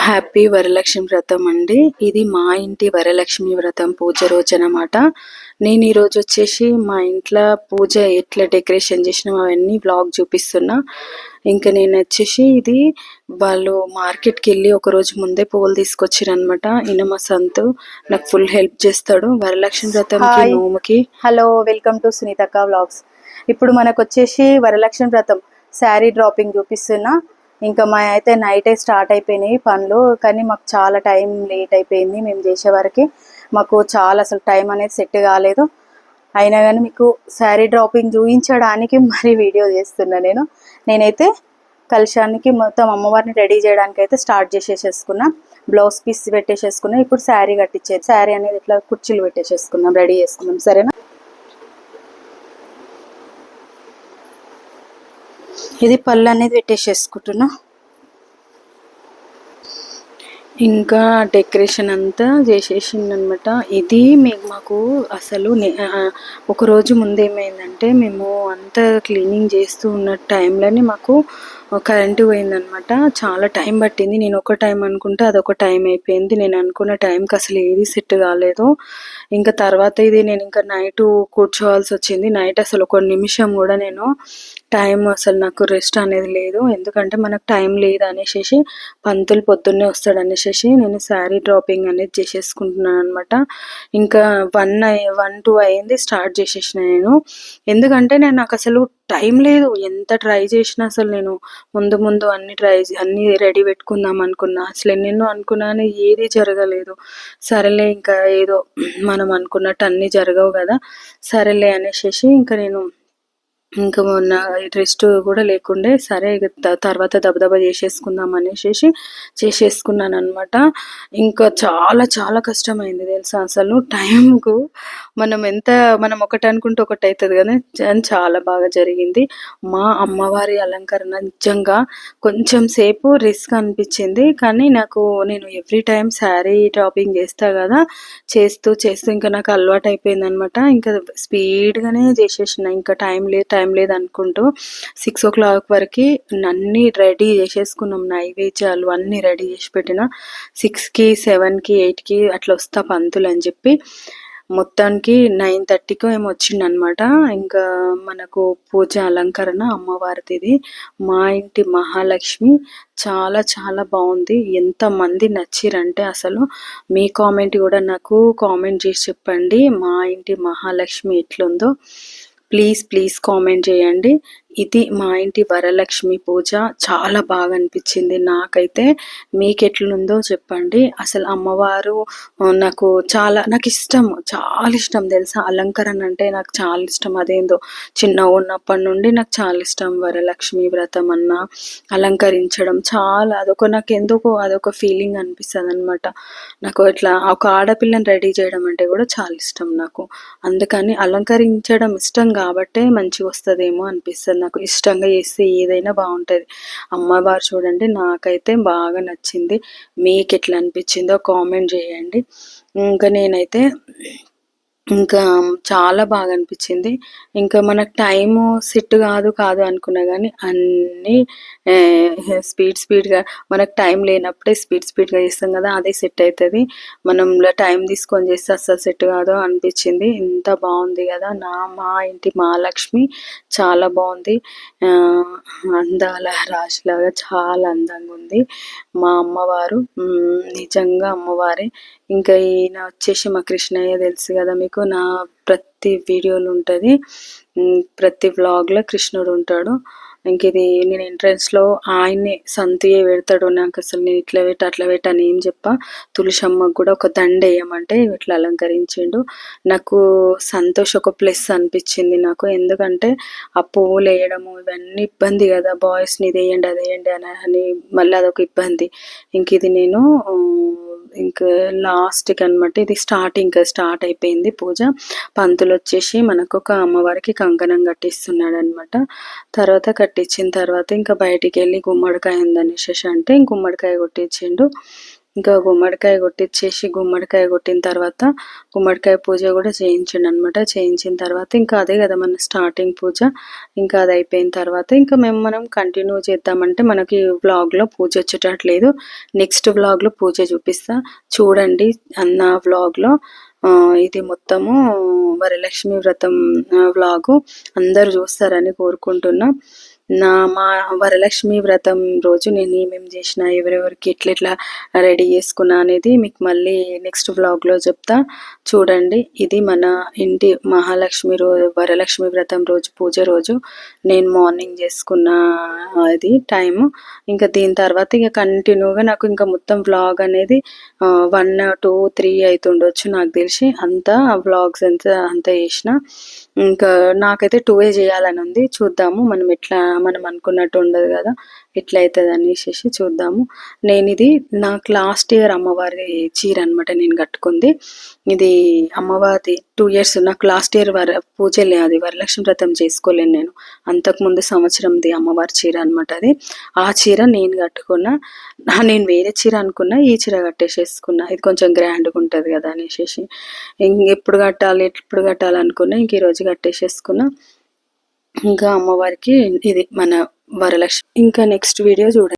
Happy Varalakshmi వ్రతం అండి. ఇది మా ఇంటి వరలక్ష్మి వ్రతం పూజ రోజు అనమాట నేను ఈరోజు వచ్చేసి మా ఇంట్లో పూజ ఎట్లా డెకరేషన్ చేసినాం అవన్నీ బ్లాగ్ చూపిస్తున్నా. ఇంకా నేను వచ్చేసి ఇది వాళ్ళు మార్కెట్కి వెళ్ళి ఒక రోజు ముందే పువ్వులు తీసుకొచ్చిరనమాట ఈయన మా సంతు నాకు ఫుల్ హెల్ప్ చేస్తాడు. వరలక్ష్మి వ్రతంకి హాయ్. నోముకి హలో వెల్కమ్ టు సునీతక్క వ్లాగ్స్ ఇప్పుడు మనకు వచ్చేసి వరలక్ష్మి వ్రతం శారీ డ్రాపింగ్ చూపిస్తున్నా. ఇంకా మా అయితే నైటే స్టార్ట్ అయిపోయినాయి పనులు కానీ మాకు చాలా టైం లేట్ అయిపోయింది మేము చేసే మాకు చాలా అసలు టైం అనేది సెట్ కాలేదు. అయినా కానీ మీకు శారీ డ్రాపింగ్ చూపించడానికి మరి వీడియో చేస్తున్నా నేను. నేనైతే కలశానికి మొత్తం అమ్మవారిని రెడీ చేయడానికి అయితే స్టార్ట్ చేసేసేసుకున్నా. బ్లౌజ్ పీస్ పెట్టేసేసుకున్నా. ఇప్పుడు శారీ కట్టించేది. శారీ అనేది ఇట్లా కుర్చీలు పెట్టేసేసుకున్నాం రెడీ చేసుకున్నాం. సరేనా? ఇది పళ్ళు అనేది పెట్టేసేసుకుంటున్నా. ఇంకా డెకరేషన్ అంతా చేసేసిందనమాట. ఇది మీకు మాకు అసలు నే- ముందేమైందంటే ఒక రోజు ముందు ఏమైందంటే మేము అంతా క్లీనింగ్ చేస్తూ ఉన్న టైంలోనే మాకు కరెంటు పోయిందనమాట. చాలా టైం పట్టింది. నేను ఒక టైం అనుకుంటే అదొక టైం అయిపోయింది. నేను అనుకున్న టైంకి అసలు ఏది సెట్ కాలేదు. ఇంకా తర్వాత ఇది నేను ఇంకా నైట్ కూర్చోవాల్సి వచ్చింది. నైట్ అసలు ఒక నిమిషం కూడా నేను టైం అసలు నాకు రెస్ట్ అనేది లేదు. ఎందుకంటే మనకు టైం లేదు అనేసి పంతులు పొద్దున్నే వస్తాడు అనేసి నేను శారీ డ్రాపింగ్ అనేది చేసేసుకుంటున్నాను అనమాట. ఇంకా వన్ వన్ టూ అయింది స్టార్ట్ చేసేసిన నేను. ఎందుకంటే నేను నాకు అసలు టైం లేదు. ఎంత ట్రై చేసినా అసలు నేను ముందు ముందు అన్ని ట్రై అన్ని రెడీ పెట్టుకుందాం అనుకున్నా. అసలు ఎన్నెన్నో అనుకున్నాను ఏది జరగలేదు. సరేలే ఇంకా ఏదో మనం అనుకున్నట్టు అన్ని జరగవు కదా. సరేలే అనేసి ఇంకా నేను ఇంకా మొన్న రెస్ట్ కూడా లేకుండే సరే త- తర్వాత దబదబా చేసేసుకుందాం అనేసి చేసేసుకున్నాను అనమాట ఇంకా చాలా చాలా కష్టమైంది తెలుసా అసలు. టైంకు మనం ఎంత మనం ఒకటి అనుకుంటే ఒకటి అవుతుంది కానీ చాలా బాగా జరిగింది. మా అమ్మవారి అలంకరణ నిజంగా కొంచెం సేపు రిస్క్ అనిపించింది. కానీ నాకు నేను ఎవ్రీ టైం శారీ టాపింగ్ చేస్తా కదా. చేస్తూ చేస్తూ ఇంకా నాకు అలవాటు అయిపోయింది అనమాట ఇంకా స్పీడ్గానే చేసేసిన. ఇంకా టైం లేదు టైం లేదు అనుకుంటూ సిక్స్ ఓ క్లాక్ వరకు అన్నీ రెడీ చేసేసుకున్నాం నైవేద్యాలు అన్నీ రెడీ చేసి పెట్టిన. సిక్స్కి సెవెన్కి ఎయిట్కి అట్లా వస్తా పంతులు అని చెప్పి మొత్తానికి నైన్ థర్టీకి ఏమో వచ్చిండనమాట. ఇంకా మనకు పూజ అలంకరణ అమ్మవారిది మా ఇంటి మహాలక్ష్మి చాలా చాలా బాగుంది. ఎంత మంది నచ్చిరంటే అసలు మీ కామెంట్ కూడా నాకు కామెంట్ చేసి చెప్పండి. మా ఇంటి మహాలక్ష్మి ఎట్లుందో. ప్లీజ్ ప్లీజ్ కామెంట్ చేయండి. ఇది మా ఇంటి వరలక్ష్మి పూజ. చాలా బాగా అనిపించింది నాకైతే. మీకు ఎట్లుందో చెప్పండి. అసలు అమ్మవారు నాకు చాలా నాకు ఇష్టం చాలా ఇష్టం తెలుసా? అలంకరణ అంటే నాకు చాలా ఇష్టం. అదేందో చిన్న ఉన్నప్పటి నుండి నాకు చాలా ఇష్టం వరలక్ష్మి వ్రతం అన్న. అలంకరించడం చాలా అదొక నాకు ఎందుకో అదొక ఫీలింగ్ అనిపిస్తుంది అనమాట నాకు ఇట్లా ఒక ఆడపిల్లని రెడీ చేయడం అంటే కూడా చాలా ఇష్టం నాకు. అందుకని అలంకరించడం ఇష్టం కాబట్టే మంచిగా వస్తుందేమో అనిపిస్తుంది నాకు ఇష్టంగా చేస్తే ఏదైనా బాగుంటుంది. అమ్మవారు చూడండి నాకైతే బాగా నచ్చింది. మీకు ఎట్లా అనిపించిందో కామెంట్ చేయండి. ఇంకా నేనైతే ఇంకా చాలా బాగా అనిపించింది ఇంకా మనకు టైము సెట్ కాదు కాదు అనుకున్నా కానీ అన్నీ స్పీడ్ స్పీడ్గా మనకు టైం లేనప్పుడే స్పీడ్ స్పీడ్గా చేస్తాం కదా అదే సెట్ అవుతుంది మనం టైం తీసుకొని చేస్తే అస్సలు సెట్ కాదు అనిపించింది. ఇంత బాగుంది కదా నా మా ఇంటి మహాలక్ష్మి చాలా బాగుంది. అందాల రాశిలాగా చాలా అందంగా ఉంది. మా అమ్మవారు నిజంగా అమ్మవారే. ఇంకా ఈయన వచ్చేసి మా కృష్ణయ్య తెలుసు కదా మీకు నా ప్రతి వీడియోలు ఉంటుంది. ప్రతి వ్లాగ్లో కృష్ణుడు ఉంటాడు. ఇంక ఇది నేను ఎంట్రన్స్లో ఆయన్ని సంతుయే పెడతాడు. నాకు అసలు నేను ఇట్లా పెట్ట అట్లా పెట్ట అని ఏం చెప్ప. తులసమ్మకు కూడా ఒక దండ వేయమంటే ఇట్లా అలంకరించిండు. నాకు సంతోష్ ఒక ప్లస్ అనిపించింది నాకు. ఎందుకంటే ఆ పువ్వులు వేయడము ఇవన్నీ ఇబ్బంది కదా. బాయ్స్ని ఇది వేయండి అది వేయండి అని అని మళ్ళీ అదొక ఇబ్బంది. ఇంక ఇది నేను ఇంకా లాస్ట్కి అనమాట ఇది స్టార్టింగ్ స్టార్ట్ అయిపోయింది పూజ. పంతులు వచ్చేసి మనకు ఒక అమ్మవారికి కంకణం కట్టిస్తున్నాడు అనమాట తర్వాత కట్టించిన తర్వాత ఇంకా బయటికి వెళ్ళి గుమ్మడికాయ ఉందనేసి అంటే గుమ్మడికాయ కొట్టించిండు. ఇంకా గుమ్మడికాయ కొట్టించేసి గుమ్మడికాయ కొట్టిన తర్వాత గుమ్మడికాయ పూజ కూడా చేయించండి అనమాట చేయించిన తర్వాత ఇంకా అదే కదా మన స్టార్టింగ్ పూజ. ఇంకా అది అయిపోయిన తర్వాత ఇంకా మేము మనం కంటిన్యూ చేద్దామంటే మనకి వ్లాగ్లో పూజ వచ్చేటట్లేదు. నెక్స్ట్ వ్లాగ్లో పూజ చూపిస్తా. చూడండి అన్న వ్లాగ్లో ఇది మొత్తము వరలక్ష్మి వ్రతం వ్లాగు అందరు చూస్తారని కోరుకుంటున్నా. నా మా వరలక్ష్మి వ్రతం రోజు నేను ఏమేమి చేసిన ఎవరెవరికి ఎట్లా రెడీ చేసుకున్నా అనేది మీకు మళ్ళీ నెక్స్ట్ వ్లాగ్లో చెప్తా. చూడండి ఇది మన ఇంటి మహాలక్ష్మి రోజు వరలక్ష్మి వ్రతం రోజు పూజ రోజు నేను మార్నింగ్ చేసుకున్న అది టైము. ఇంకా దీని తర్వాత ఇక కంటిన్యూగా నాకు ఇంకా మొత్తం వ్లాగ్ అనేది వన్ టూ త్రీ అవుతుండొచ్చు నాకు తెలిసి. అంతా వ్లాగ్స్ అంతా అంతా చేసిన. ఇంకా నాకైతే టూ ఏ చేయాలని ఉంది. చూద్దాము మనం ఎట్లా మనం అనుకున్నట్టు ఉండదు కదా. ఎట్లా అవుతుంది అనేసి చూద్దాము. నేను ఇది నాకు లాస్ట్ ఇయర్ అమ్మవారి చీర అనమాట నేను కట్టుకుంది. ఇది అమ్మవారి టూ ఇయర్స్ నాకు లాస్ట్ ఇయర్ వర పూజలే అది. వరలక్ష్మి వ్రతం చేసుకోలేను నేను. అంతకుముందు సంవత్సరంది అమ్మవారి చీర అనమాట అది. ఆ చీర నేను కట్టుకున్నా నేను వేరే చీర అనుకున్నా ఈ చీర కట్టేసేసుకున్నా. ఇది కొంచెం గ్రాండ్గా ఉంటుంది కదా అనేసి ఎప్పుడు కట్టాలి ఎప్పుడు కట్టాలి అనుకున్నా ఇంక ఈరోజు కట్టేసేసుకున్నా. ఇంకా అమ్మవారికి ఇది మన వరలక్ష్మి. ఇంకా నెక్స్ట్ వీడియో చూడండి.